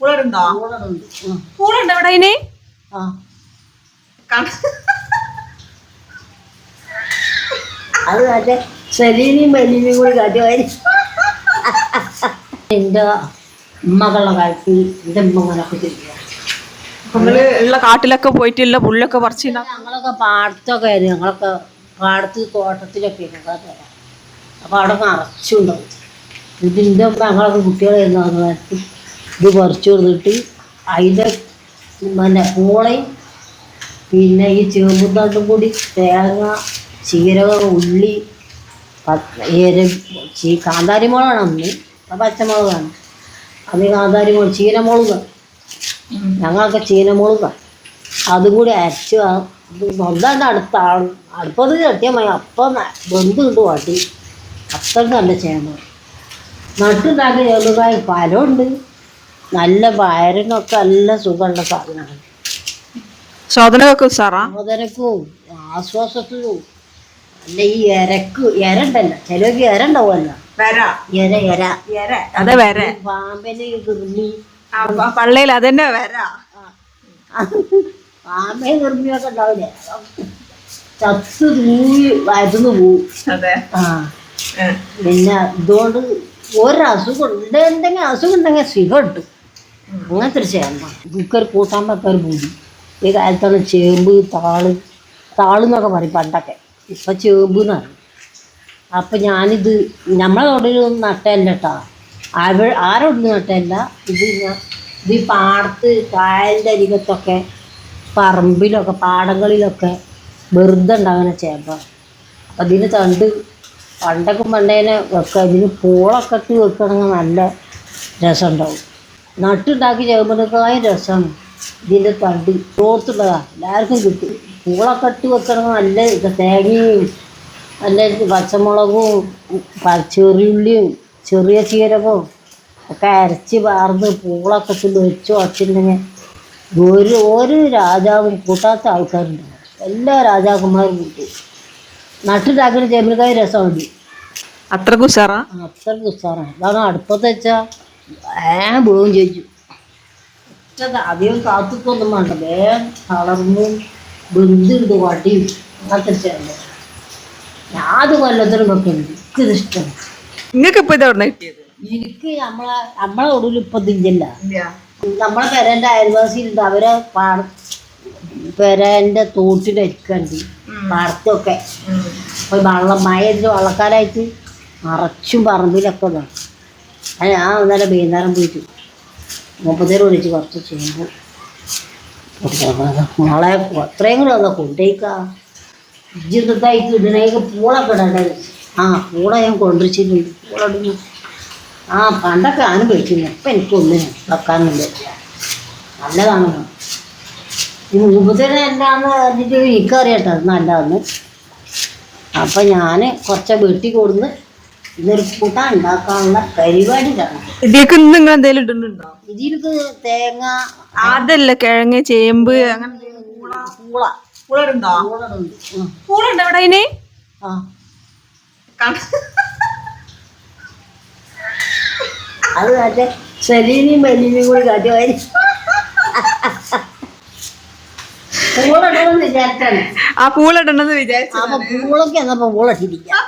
പൂളുണ്ടോ മകളെ. പൂളുണ്ടോ ഇവിടെ അതിന് അത് മറ്റേ സെലീനയും ബലീനയും കൂടി കാട്ടി വാരി എന്റെ ഉമ്മകളുടെ കാലത്ത് എന്റെ ഉമ്മകളൊക്കെ ചെയ്യുക നിങ്ങൾ ഉള്ള കാട്ടിലൊക്കെ പോയിട്ടില്ല പുല്ലൊക്കെ പറിച്ചില്ല ഞങ്ങളൊക്കെ പാടത്തൊക്കെ ആയിരുന്നു. ഞങ്ങളൊക്കെ പാടത്ത് തോട്ടത്തിലൊക്കെ അപ്പോൾ അവിടെ നിറച്ചുണ്ടാവും. ഇതിന്റെ മുമ്പ് ഞങ്ങളൊക്കെ കുട്ടികളായിരുന്നു അത് നേരത്ത് ഇത് പറിച്ചു കൊടുത്തിട്ട് അതിന്റെ പിന്നെ പൂളയും പിന്നെ ഈ ചേമ്പുത്താട്ടും കൂടി തേങ്ങ ചീരകം ഉള്ളി എര ചീ കാന്താരി മുളകാണ് അന്ന് പച്ചമുളകാണ്. അത് കാന്താരി മുളക് ചീനമുളക് ഞങ്ങളൊക്കെ ചീനമുളക. അതും കൂടി അരച്ച് സ്വന്തം അടുത്ത ആൾ അടുപ്പത് കെട്ടിയാൽ മതി. അപ്പം ബന്ധു കിട്ടും വാട്ടി. അത്രയും നല്ല ചേമ്പ്. നട്ടുണ്ടാക്കിയ ചേമ്പുകായ ഫലമുണ്ട് നല്ല വയറിനൊക്കെ നല്ല സുഖമുള്ള സാധനമാണ് സഹോദരക്കും ആശ്വാസത്തിനും അല്ല ഈ ഇരക്ക് ഇര ഉണ്ടല്ലോ ചിലർക്ക് അതെ വര. പാമ്പിനെ കിർമി പള്ളയിൽ അതന്നെ വര. പാമ്പേ കിർമിയൊക്കെ ഉണ്ടാവില്ലേ? ചത്ത് തൂങ്ങി വയറ്റുന്ന് പോവും. ആ. പിന്നെ ഇതുകൊണ്ട് ഒരസുഖം ഉണ്ട്. എന്തെങ്കിലും അസുഖം ഉണ്ടെങ്കിൽ സുഖം ഉണ്ട് അങ്ങനത്തെ ഒരു ചേമ്പ കുക്കർ കൂട്ടാൻ വെക്കാൻ പൂതി. ഈ കാലത്താണ് ചേമ്പ് താൾ താളെന്നൊക്കെ പറയും പണ്ടൊക്കെ. ഇപ്പം ചേമ്പ് എന്നാണ് അപ്പം ഞാനിത് നമ്മളെ തൊടിലൊന്നും നട്ടല്ല കേട്ടോ അവ ആരോടൊന്നും നട്ടല്ല. ഇത് ഞാൻ ഇത് ഈ പാടത്ത് കായലിന്റെ അരികത്തൊക്കെ പറമ്പിലൊക്കെ പാടങ്ങളിലൊക്കെ വെറുതെ ഉണ്ടാകുന്ന ചേമ്പ അപ്പം ഇതിന് തണ്ട് പണ്ടൊക്കെ പണ്ടേനെ വെക്കുക ഇതിന് പൂളൊക്കെ ഇട്ട് വെക്കണമെങ്കിൽ നല്ല രസമുണ്ടാവും. നട്ടുണ്ടാക്കി ചേമ്പനേക്കാളും രസമാണ് ഇതിന്റെ തണ്ട് തോർത്തുള്ളതാ എല്ലാവർക്കും കിട്ടും. പൂളൊക്കെ ഇട്ട് വെക്കണമെങ്കിൽ നല്ല തേങ്ങയും നല്ല പച്ചമുളകും ചെറിയുള്ളിയും ചെറിയ ചീരകവും ഒക്കെ അരച്ച് വാർന്ന് പൂളൊക്കെ ഇട്ട് വെച്ച് വച്ചിട്ടുണ്ടെങ്കിൽ ഒരു ഒരു രാജാവും കൂട്ടാത്ത ആൾക്കാരുണ്ട്. എല്ലാ രാജാക്കന്മാരും കൂട്ടി. നട്ടുണ്ടാക്കുന്ന ചേമ്പിനക്കായ രസമുണ്ട് അത്ര ഉസാറാ അത്ര ഉത്സാഹമാണ് അതാണ് അടുപ്പത്ത് വെച്ചാൽ ഏ ബോം ചോദിച്ചു ഒറ്റ അധികം കാത്തുക്കൊന്നും വേണ്ട വേഗം തളർന്നും ബന്ധുണ്ട് വടിയും അങ്ങനത്തെ ചേർന്ന് ഞാൻ അത് കൊല്ലത്തിനും വെക്കുന്നുണ്ട് എനിക്കിത് ഇഷ്ടം. നിങ്ങൾക്ക് ഇപ്പൊ കിട്ടിയത്? എനിക്ക് നമ്മളെ നമ്മളെ ഒടുവിൽ ഇപ്പൊ തിഞ്ചല്ല നമ്മളെ പെരന്റെ അയൽവാസിയിലുണ്ട്. അവരെ പാട പെരന്റെ തോട്ടിലരിക്കണ്ട് പാടത്തൊക്കെ. വള്ളം മഴ വള്ളക്കാരായിട്ട് മറച്ചും നിറച്ചും പറമ്പിലൊക്കെ ഇതാണ് അത് ഞാൻ ഇന്നലെ വൈകുന്നേരം പോയിട്ട് മുപ്പത്തേര് വിളിച്ച് കുറച്ച് ചെയ്യുമ്പോൾ മോളെ അത്രയും കൂടെ ഒന്ന് കൊണ്ടേക്കാ ജീവിതത്തായിക്ക് ഇടണേക്ക് പൂളൊക്കെ ആ പൂള ഞാൻ കൊണ്ടുവച്ചിട്ടുണ്ട്. പൂള ആ പണ്ടൊക്കെ ഞാനും കഴിക്കുന്നു ഇപ്പം എനിക്കൊന്നും വെക്കാനില്ല നല്ലതാണ്. ഈ മുപ്പത്തേര് എന്താന്ന് പറഞ്ഞിട്ട് എനിക്കറിയട്ടെ അത് നല്ലതെന്ന്. അപ്പം ഞാൻ കുറച്ച് വെട്ടി കൊടുന്ന് ഇതൊരു കൂട്ടാൻ ഉണ്ടാക്കാനുള്ള പരിപാടിയിലാണ് ഇതിലേക്ക് നിങ്ങൾ എന്തെങ്കിലും ഇടുന്നുണ്ടോ? ഇതിലേക്ക് തേങ്ങ അതല്ല കിഴങ്ങ് ചേമ്പ് അങ്ങനെ പൂള ഇവിടെ അതിന് ആ. അത് മറ്റേ സെലീനയും ബലീനയും കൂടി കാട്ടി വാരി പൂളിടണമെന്ന് വിചാരിച്ചാണ്. ആ പൂളിടണമെന്ന് വിചാരിച്ചു അപ്പൊ പൂളൊക്കെ എന്നപ്പോ പൂളിട്ടിരിക്കാം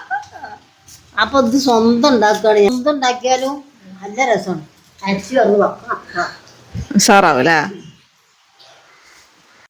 അപ്പൊ ഇത് സ്വന്തം ഉണ്ടാക്കുകയാണ്. സ്വന്തം ഉണ്ടാക്കിയാലും നല്ല രസമാണ്. അരച്ച് വന്ന് വെക്കണം. ഉസാറാവൂലേ